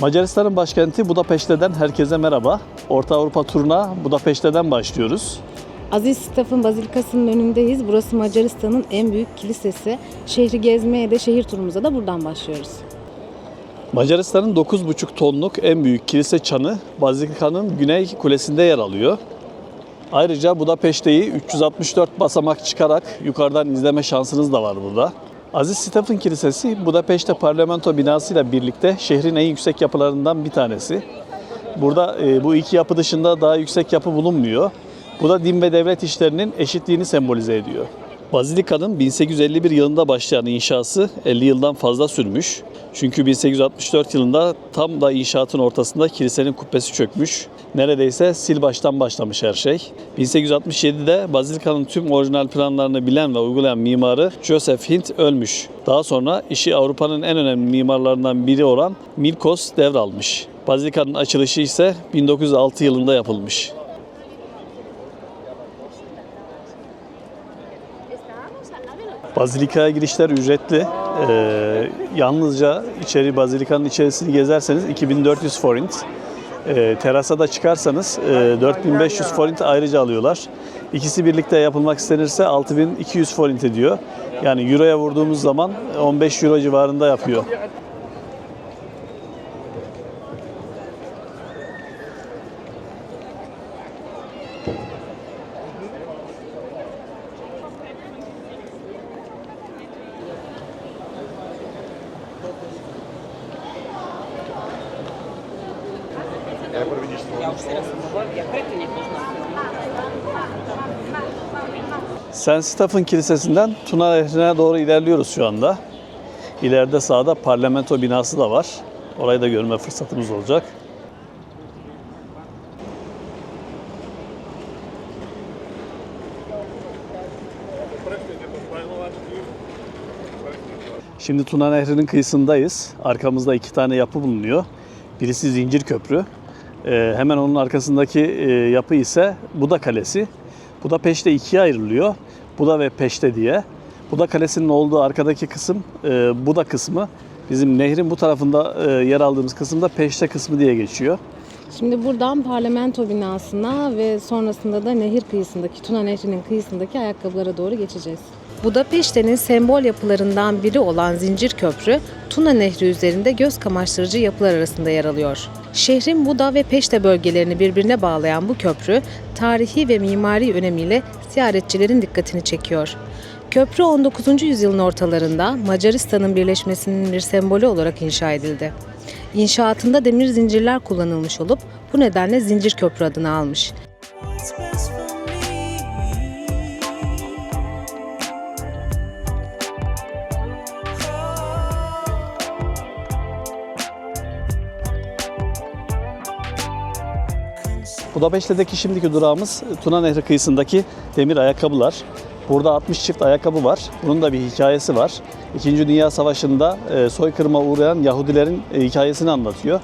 Macaristan'ın başkenti Budapeşte'den herkese merhaba. Orta Avrupa turuna Budapeşte'den başlıyoruz. Aziz Staf'ın Bazilikası'nın önündeyiz. Burası Macaristan'ın en büyük kilisesi. Şehri gezmeye de şehir turumuza da buradan başlıyoruz. Macaristan'ın 9,5 tonluk en büyük kilise çanı Bazilika'nın güney kulesinde yer alıyor. Ayrıca Budapeşte'yi 364 basamak çıkarak yukarıdan izleme şansınız da var burada. Aziz Stephen Kilisesi Budapeşte parlamento binasıyla birlikte şehrin en yüksek yapılarından bir tanesi. Burada e, bu iki yapı dışında daha yüksek yapı bulunmuyor. Bu da din ve devlet işlerinin eşitliğini sembolize ediyor. Bazilika'nın 1851 yılında başlayan inşası 50 yıldan fazla sürmüş. Çünkü 1864 yılında tam da inşaatın ortasında kilisenin kubbesi çökmüş. Neredeyse sil baştan başlamış her şey. 1867'de Bazilika'nın tüm orijinal planlarını bilen ve uygulayan mimarı Joseph Hint ölmüş. Daha sonra işi Avrupa'nın en önemli mimarlarından biri olan Milkos devralmış. Bazilika'nın açılışı ise 1906 yılında yapılmış. Bazilikaya girişler ücretli. Ee, yalnızca içeri bazilikanın içerisini gezerseniz 2400 forint. Ee, terasa da çıkarsanız e, 4500 forint ayrıca alıyorlar. İkisi birlikte yapılmak istenirse 6200 forint ediyor. Yani euroya vurduğumuz zaman 15 euro civarında yapıyor. St. Stephen Kilisesi'nden Tuna Nehri'ne doğru ilerliyoruz şu anda. İleride sağda parlamento binası da var. Orayı da görme fırsatımız olacak. Şimdi Tuna Nehri'nin kıyısındayız. Arkamızda iki tane yapı bulunuyor. Birisi Zincir Köprü. Ee, hemen onun arkasındaki e, yapı ise Buda Kalesi. Buda Peşte ikiye ayrılıyor. Buda ve Peşte diye. Buda Kalesi'nin olduğu arkadaki kısım e, Buda kısmı. Bizim nehrin bu tarafında e, yer aldığımız kısımda Peşte kısmı diye geçiyor. Şimdi buradan parlamento binasına ve sonrasında da nehir kıyısındaki, Tuna Nehri'nin kıyısındaki ayakkabılara doğru geçeceğiz. Budapeşte'nin sembol yapılarından biri olan Zincir Köprü, Tuna Nehri üzerinde göz kamaştırıcı yapılar arasında yer alıyor. Şehrin Buda ve Peşte bölgelerini birbirine bağlayan bu köprü, tarihi ve mimari önemiyle ziyaretçilerin dikkatini çekiyor. Köprü 19. yüzyılın ortalarında Macaristan'ın birleşmesinin bir sembolü olarak inşa edildi. İnşaatında demir zincirler kullanılmış olup bu nedenle Zincir Köprü adını almış. Budapeşte'deki şimdiki durağımız Tuna Nehri kıyısındaki demir ayakkabılar. Burada 60 çift ayakkabı var. Bunun da bir hikayesi var. İkinci Dünya Savaşı'nda e, soykırıma uğrayan Yahudilerin e, hikayesini anlatıyor.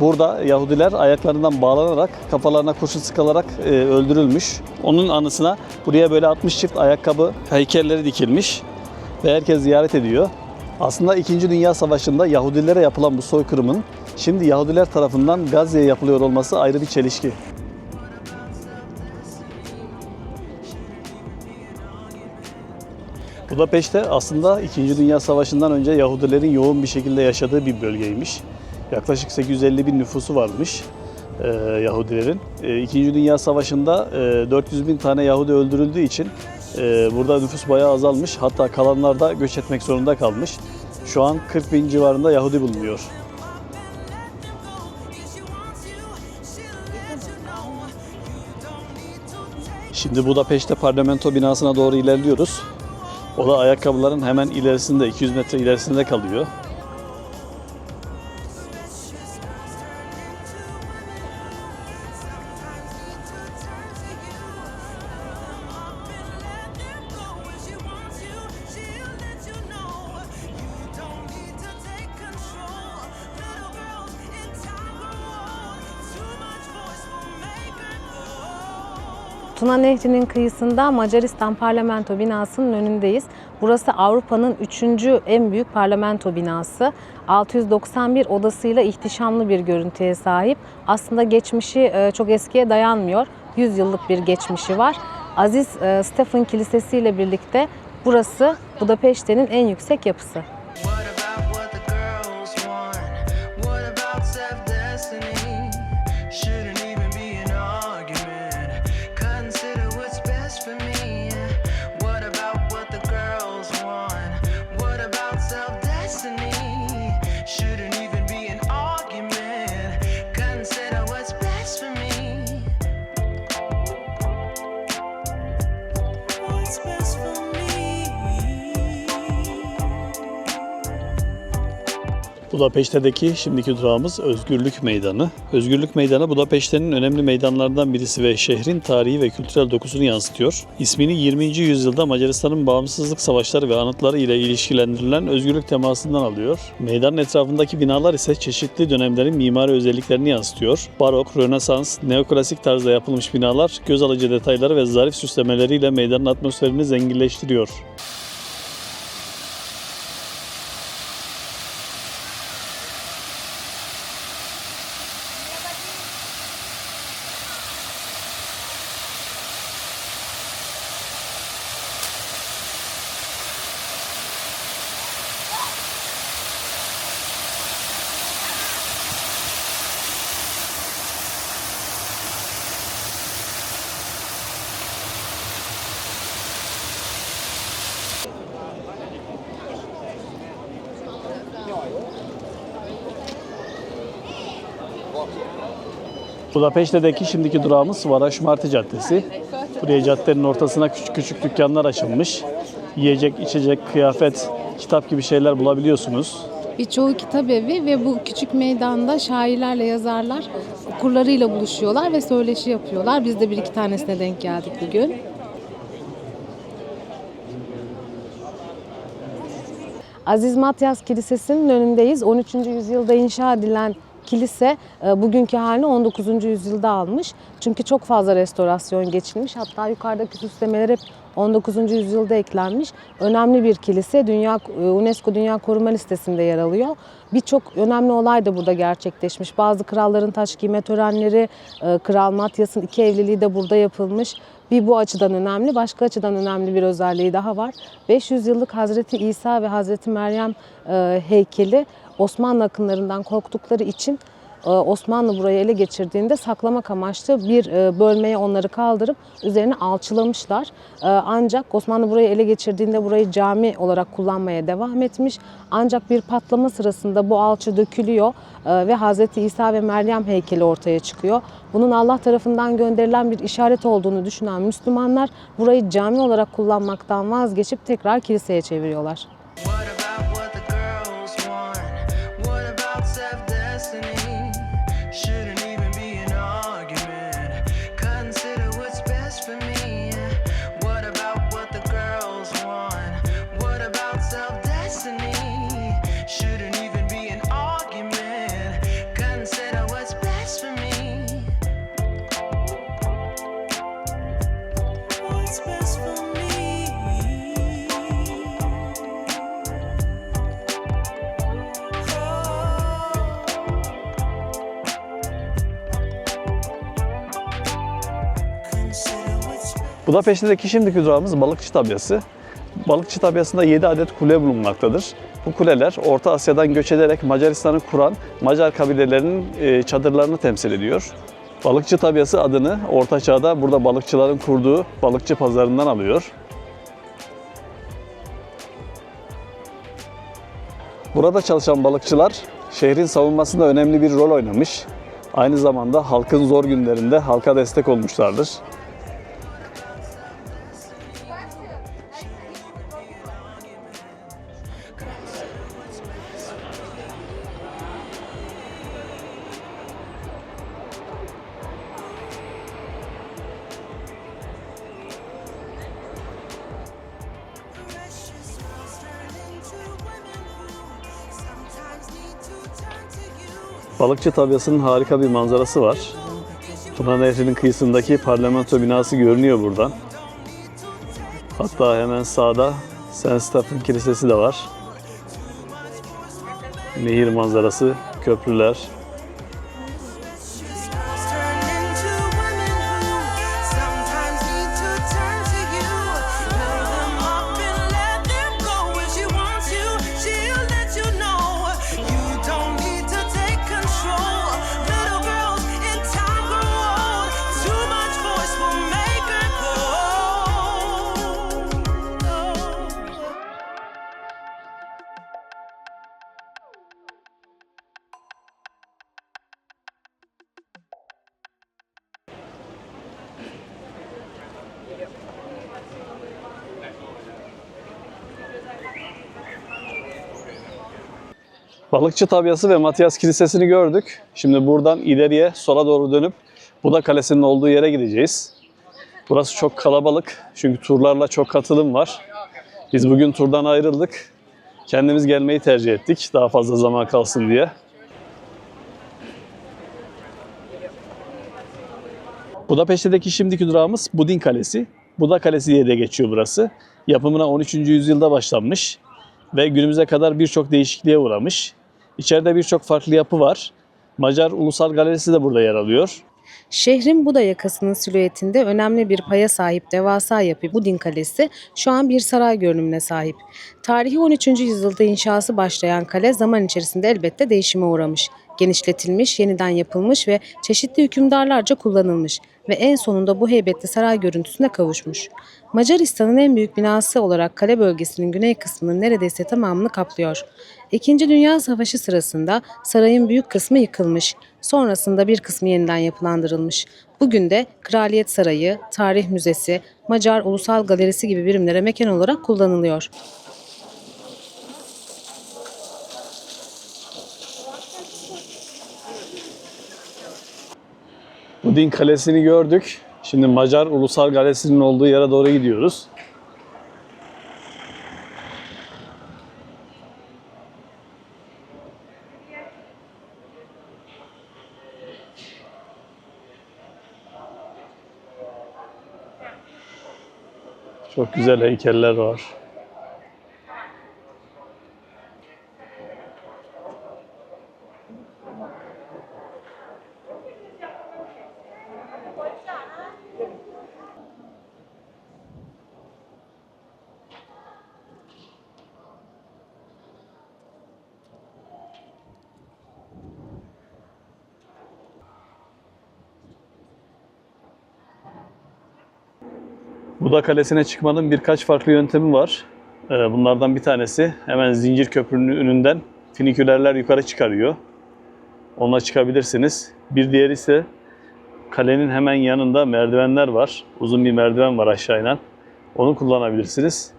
Burada Yahudiler ayaklarından bağlanarak, kafalarına kurşun sıkılarak e, öldürülmüş. Onun anısına buraya böyle 60 çift ayakkabı heykelleri dikilmiş ve herkes ziyaret ediyor. Aslında 2. Dünya Savaşı'nda Yahudilere yapılan bu soykırımın şimdi Yahudiler tarafından Gazze'ye yapılıyor olması ayrı bir çelişki. Budapeşte aslında 2. Dünya Savaşı'ndan önce Yahudilerin yoğun bir şekilde yaşadığı bir bölgeymiş. Yaklaşık 850 bin nüfusu varmış. e, Yahudilerin. E, İkinci Dünya Savaşı'nda e, 400 bin tane Yahudi öldürüldüğü için e, burada nüfus bayağı azalmış. Hatta kalanlar da göç etmek zorunda kalmış. Şu an 40 bin civarında Yahudi bulunuyor. Şimdi Budapeşte parlamento binasına doğru ilerliyoruz. O da ayakkabıların hemen ilerisinde, 200 metre ilerisinde kalıyor. Tuna Nehri'nin kıyısında Macaristan parlamento binasının önündeyiz. Burası Avrupa'nın üçüncü en büyük parlamento binası. 691 odasıyla ihtişamlı bir görüntüye sahip. Aslında geçmişi e, çok eskiye dayanmıyor. 100 yıllık bir geçmişi var. Aziz e, Stephen Kilisesi ile birlikte burası Budapeşte'nin en yüksek yapısı. Budapeşte'deki şimdiki durağımız Özgürlük Meydanı. Özgürlük Meydanı Budapeşte'nin önemli meydanlarından birisi ve şehrin tarihi ve kültürel dokusunu yansıtıyor. İsmini 20. yüzyılda Macaristan'ın bağımsızlık savaşları ve anıtları ile ilişkilendirilen özgürlük temasından alıyor. Meydanın etrafındaki binalar ise çeşitli dönemlerin mimari özelliklerini yansıtıyor. Barok, Rönesans, neoklasik tarzda yapılmış binalar göz alıcı detayları ve zarif süslemeleriyle meydanın atmosferini zenginleştiriyor. Budapeşte'deki şimdiki durağımız Varaş Marti Caddesi. Buraya caddenin ortasına küçük küçük dükkanlar açılmış. Yiyecek, içecek, kıyafet, kitap gibi şeyler bulabiliyorsunuz. Birçoğu kitap evi ve bu küçük meydanda şairlerle yazarlar okurlarıyla buluşuyorlar ve söyleşi yapıyorlar. Biz de bir iki tanesine denk geldik bugün. Aziz Matyas Kilisesi'nin önündeyiz. 13. yüzyılda inşa edilen kilise e, bugünkü halini 19. yüzyılda almış. Çünkü çok fazla restorasyon geçilmiş. Hatta yukarıdaki süslemeler hep 19. yüzyılda eklenmiş. Önemli bir kilise. Dünya e, UNESCO Dünya Koruma Listesi'nde yer alıyor. Birçok önemli olay da burada gerçekleşmiş. Bazı kralların taş giyme törenleri, e, Kral Matyas'ın iki evliliği de burada yapılmış. Bir bu açıdan önemli, başka açıdan önemli bir özelliği daha var. 500 yıllık Hazreti İsa ve Hazreti Meryem heykeli Osmanlı akınlarından korktukları için e, Osmanlı burayı ele geçirdiğinde saklamak amaçlı bir e, bölmeye onları kaldırıp üzerine alçılamışlar. E, Ancak Osmanlı burayı ele geçirdiğinde burayı cami olarak kullanmaya devam etmiş. Ancak bir patlama sırasında bu alçı dökülüyor ve Hazreti İsa ve Meryem heykeli ortaya çıkıyor. Bunun Allah tarafından gönderilen bir işaret olduğunu düşünen Müslümanlar burayı cami olarak kullanmaktan vazgeçip tekrar kiliseye çeviriyorlar. Budapeşte'deki şimdiki durağımız Balıkçı Tabyası. Balıkçı tabiasında 7 adet kule bulunmaktadır. Bu kuleler Orta Asya'dan göç ederek Macaristan'ı kuran Macar kabilelerinin e, çadırlarını temsil ediyor. Balıkçı tabiası adını Orta Çağ'da burada balıkçıların kurduğu balıkçı pazarından alıyor. Burada çalışan balıkçılar şehrin savunmasında önemli bir rol oynamış. Aynı zamanda halkın zor günlerinde halka destek olmuşlardır. Balıkçı tabiasının harika bir manzarası var. Tuna Nehri'nin kıyısındaki parlamento binası görünüyor buradan. Hatta hemen sağda St. Stephen Kilisesi de var. Nehir manzarası, köprüler. Balıkçı tabiası ve Matias Kilisesi'ni gördük. Şimdi buradan ileriye sola doğru dönüp Buda Kalesi'nin olduğu yere gideceğiz. Burası çok kalabalık çünkü turlarla çok katılım var. Biz bugün turdan ayrıldık. Kendimiz gelmeyi tercih ettik daha fazla zaman kalsın diye. Budapeşte'deki şimdiki durağımız Budin Kalesi. Buda Kalesi diye de geçiyor burası. Yapımına 13. yüzyılda başlanmış ve günümüze kadar birçok değişikliğe uğramış. İçeride birçok farklı yapı var. Macar Ulusal Galerisi de burada yer alıyor. Şehrin Buda yakasının silüetinde önemli bir paya sahip devasa yapı Budin Kalesi şu an bir saray görünümüne sahip. Tarihi 13. yüzyılda inşası başlayan kale zaman içerisinde elbette değişime uğramış. Genişletilmiş, yeniden yapılmış ve çeşitli hükümdarlarca kullanılmış ve en sonunda bu heybetli saray görüntüsüne kavuşmuş. Macaristan'ın en büyük binası olarak kale bölgesinin güney kısmının neredeyse tamamını kaplıyor. İkinci Dünya Savaşı sırasında sarayın büyük kısmı yıkılmış. Sonrasında bir kısmı yeniden yapılandırılmış. Bugün de Kraliyet Sarayı, Tarih Müzesi, Macar Ulusal Galerisi gibi birimlere mekan olarak kullanılıyor. Budin Kalesi'ni gördük. Şimdi Macar Ulusal Galerisi'nin olduğu yere doğru gidiyoruz. Çok güzel heykeller var. Buda Kalesi'ne çıkmanın birkaç farklı yöntemi var. Ee, Bunlardan bir tanesi hemen Zincir Köprü'nün önünden finikülerler yukarı çıkarıyor. Onunla çıkabilirsiniz. Bir diğeri ise kalenin hemen yanında merdivenler var. Uzun bir merdiven var aşağı inen. Onu kullanabilirsiniz.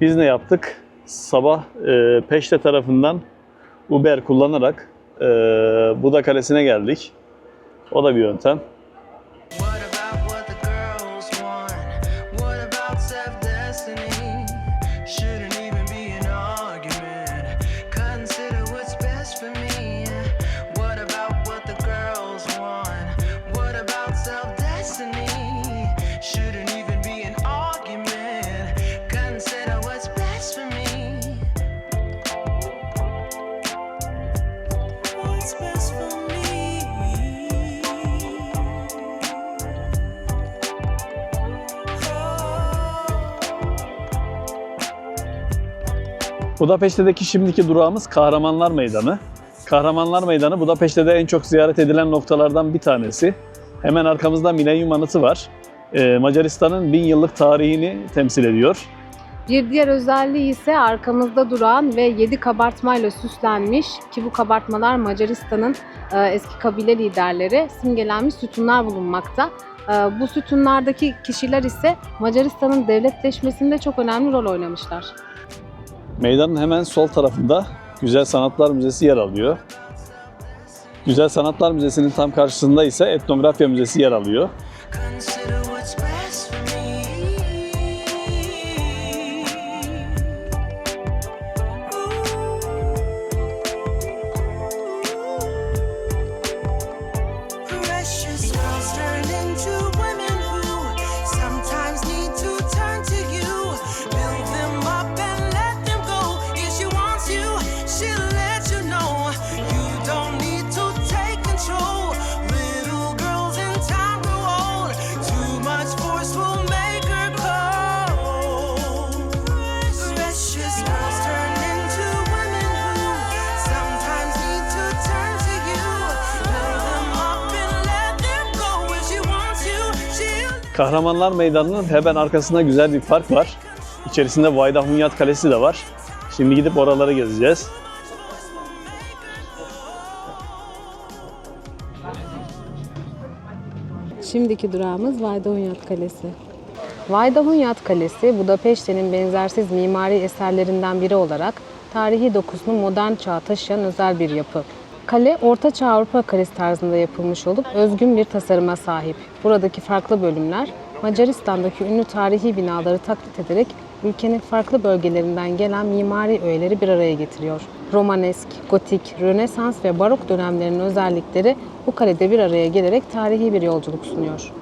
Biz ne yaptık? Sabah e, Peşte tarafından Uber kullanarak e, Buda Kalesi'ne geldik. O da bir yöntem. Budapeşte'deki şimdiki durağımız Kahramanlar Meydanı. Kahramanlar Meydanı Budapeşte'de en çok ziyaret edilen noktalardan bir tanesi. Hemen arkamızda Milenyum Anıtı var. Ee, Macaristan'ın bin yıllık tarihini temsil ediyor. Bir diğer özelliği ise arkamızda duran ve 7 kabartmayla süslenmiş ki bu kabartmalar Macaristan'ın e, eski kabile liderleri simgelenmiş sütunlar bulunmakta. E, bu sütunlardaki kişiler ise Macaristan'ın devletleşmesinde çok önemli rol oynamışlar. Meydanın hemen sol tarafında Güzel Sanatlar Müzesi yer alıyor. Güzel Sanatlar Müzesi'nin tam karşısında ise Etnografya Müzesi yer alıyor. Kahramanlar Meydanı'nın hemen arkasında güzel bir park var. İçerisinde Vayda Hunyat Kalesi de var. Şimdi gidip oraları gezeceğiz. Şimdiki durağımız Vaydahunyad Kalesi. Vaydahunyad Kalesi, Budapeşte'nin benzersiz mimari eserlerinden biri olarak tarihi dokusunu modern çağa taşıyan özel bir yapı. Kale, Orta Çağ Avrupa kalesi tarzında yapılmış olup özgün bir tasarıma sahip. Buradaki farklı bölümler, Macaristan'daki ünlü tarihi binaları taklit ederek ülkenin farklı bölgelerinden gelen mimari öğeleri bir araya getiriyor. Romanesk, gotik, Rönesans ve barok dönemlerinin özellikleri bu kalede bir araya gelerek tarihi bir yolculuk sunuyor.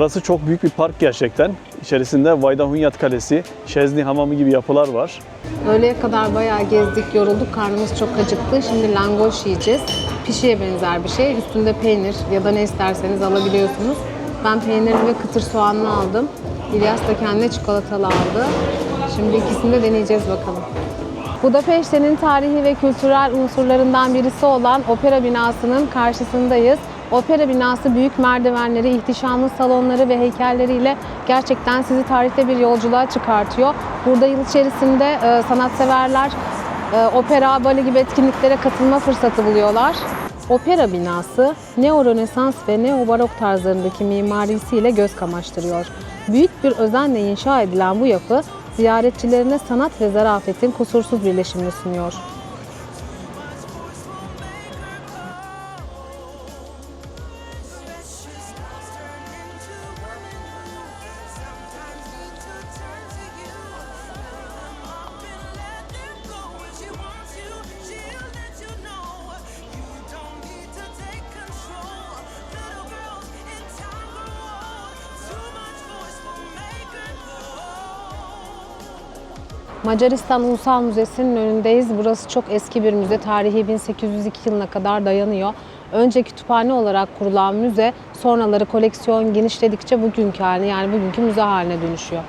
Burası çok büyük bir park gerçekten. İçerisinde Vayda Hunyat Kalesi, Şezni Hamamı gibi yapılar var. Öğleye kadar bayağı gezdik, yorulduk, karnımız çok acıktı. Şimdi langoş yiyeceğiz. Pişiye benzer bir şey. Üstünde peynir ya da ne isterseniz alabiliyorsunuz. Ben peynirli ve kıtır soğanlı aldım. İlyas da kendine çikolatalı aldı. Şimdi ikisini de deneyeceğiz bakalım. Budapeşte'nin tarihi ve kültürel unsurlarından birisi olan opera binasının karşısındayız. Opera binası büyük merdivenleri, ihtişamlı salonları ve heykelleriyle gerçekten sizi tarihte bir yolculuğa çıkartıyor. Burada yıl içerisinde e, sanatseverler e, opera, bale gibi etkinliklere katılma fırsatı buluyorlar. Opera binası neo-rönesans ve neo-barok tarzlarındaki mimarisiyle göz kamaştırıyor. Büyük bir özenle inşa edilen bu yapı ziyaretçilerine sanat ve zarafetin kusursuz birleşimini sunuyor. Macaristan Ulusal Müzesi'nin önündeyiz. Burası çok eski bir müze. Tarihi 1802 yılına kadar dayanıyor. Önce kütüphane olarak kurulan müze sonraları koleksiyon genişledikçe bugünkü haline yani bugünkü müze haline dönüşüyor.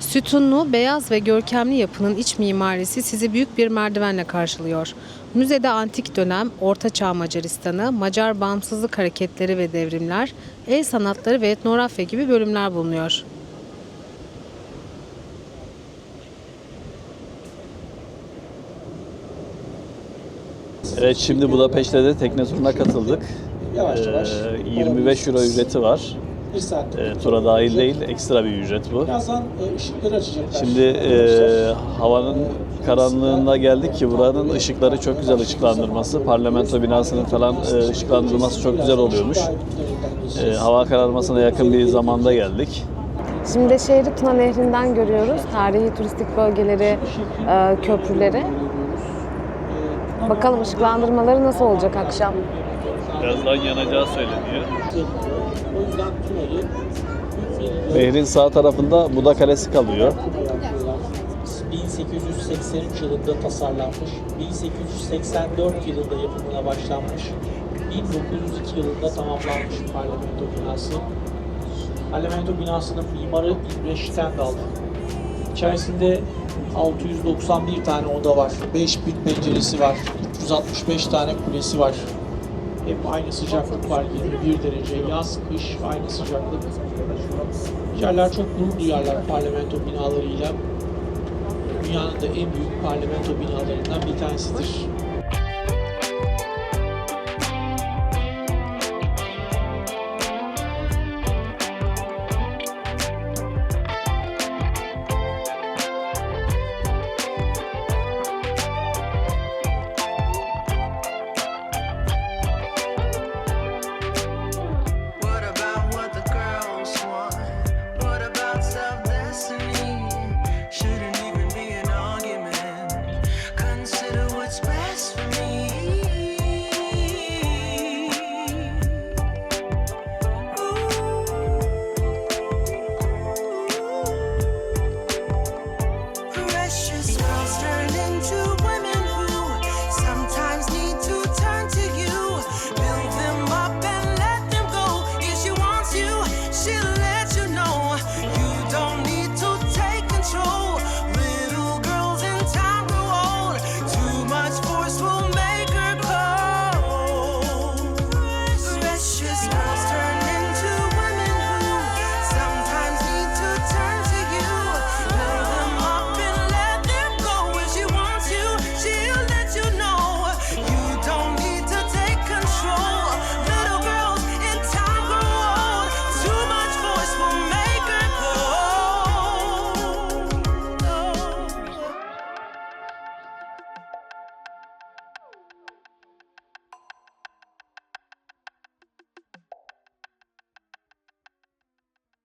Sütunlu, beyaz ve görkemli yapının iç mimarisi sizi büyük bir merdivenle karşılıyor. Müzede antik dönem, Orta Çağ Macaristan'ı, Macar bağımsızlık hareketleri ve devrimler, el sanatları ve etnografya gibi bölümler bulunuyor. Evet şimdi Budapeşte'de tekne turuna katıldık. yavaş yavaş Ee, 25 euro ücreti var. bir saat. Ee, tura dahil değil, ekstra bir ücret bu. Birazdan e, ışıkları açacaklar. Şimdi e, havanın karanlığında geldik ki buranın ışıkları çok güzel ışıklandırması. Parlamento binasının falan e, ışıklandırması çok güzel oluyormuş. E, hava kararmasına yakın bir zamanda geldik. Şimdi şehri Tuna Nehri'nden görüyoruz. Tarihi turistik bölgeleri, e, köprüleri. Bakalım ışıklandırmaları nasıl olacak akşam? Birazdan yanacağı söyleniyor. O yüzden Tuna'yı Nehrin sağ tarafında Buda Kalesi kalıyor. 1883 yılında tasarlanmış, 1884 yılında yapımına başlanmış, 1902 yılında tamamlanmış parlamento binası. Parlamento binasının mimarı İmre Stendhal. İçerisinde 691 tane oda var, 5000 penceresi var, 365 tane kulesi var. Hep aynı sıcaklık var, 21 derece. Yaz, kış aynı sıcaklık. Yerler çok gurur duyarlar parlamento binalarıyla dünyanın da en büyük parlamento binalarından bir tanesidir.